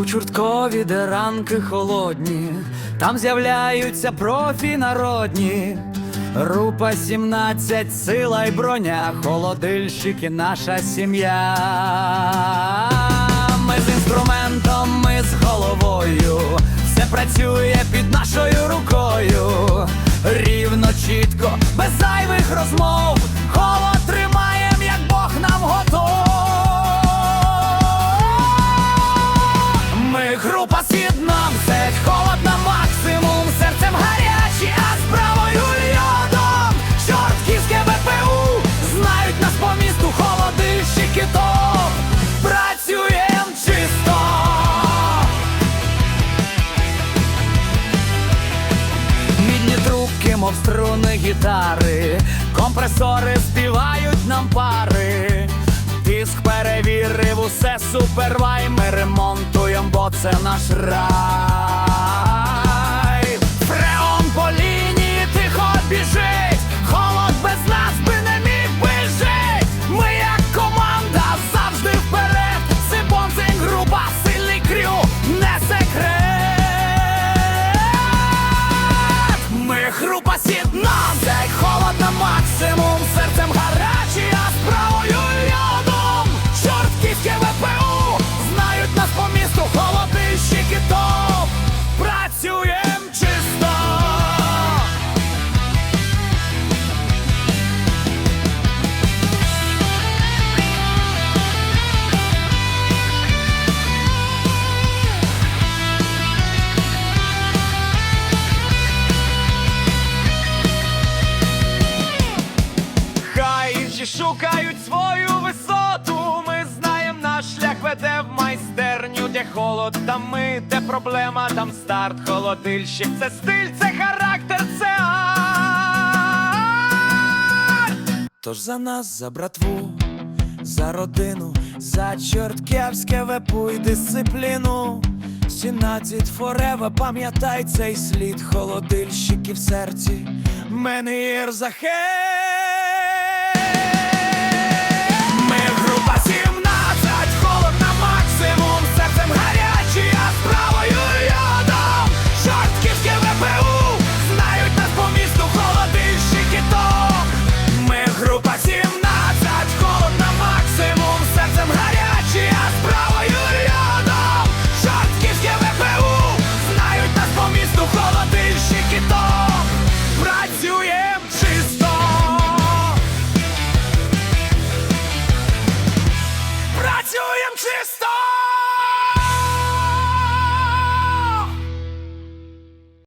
У Чорткові, де ранки холодні, там з'являються профі народні. Група 17, сила й броня, холодильщики, наша сім'я. Ми з інструментом, ми з головою, все працює під нашою рукою. Рівно, чітко, без зайвих розмов. Група сідном, сеть холод на максимум, серцем гарячі, а справою льодом. Чортківське ВПУ, знають нас по місту холодильщики топ. Працюєм чисто. Мідні трубки, мов струни гітари, компресори співають нам пари. Тиск перевірив, усе супервай, ми ремонтуємо, бо це наш рай. Шукають свою висоту. Ми знаємо, наш шлях веде в майстерню, де холод, там ми, де проблема, там старт, холодильщик, це стиль, це характер, це арт. Тож за нас, за братву, за родину, за чортківське вепу і дисципліну. 17 форева, пам'ятай цей слід, холодильщики в серці, мене захей. him, sister!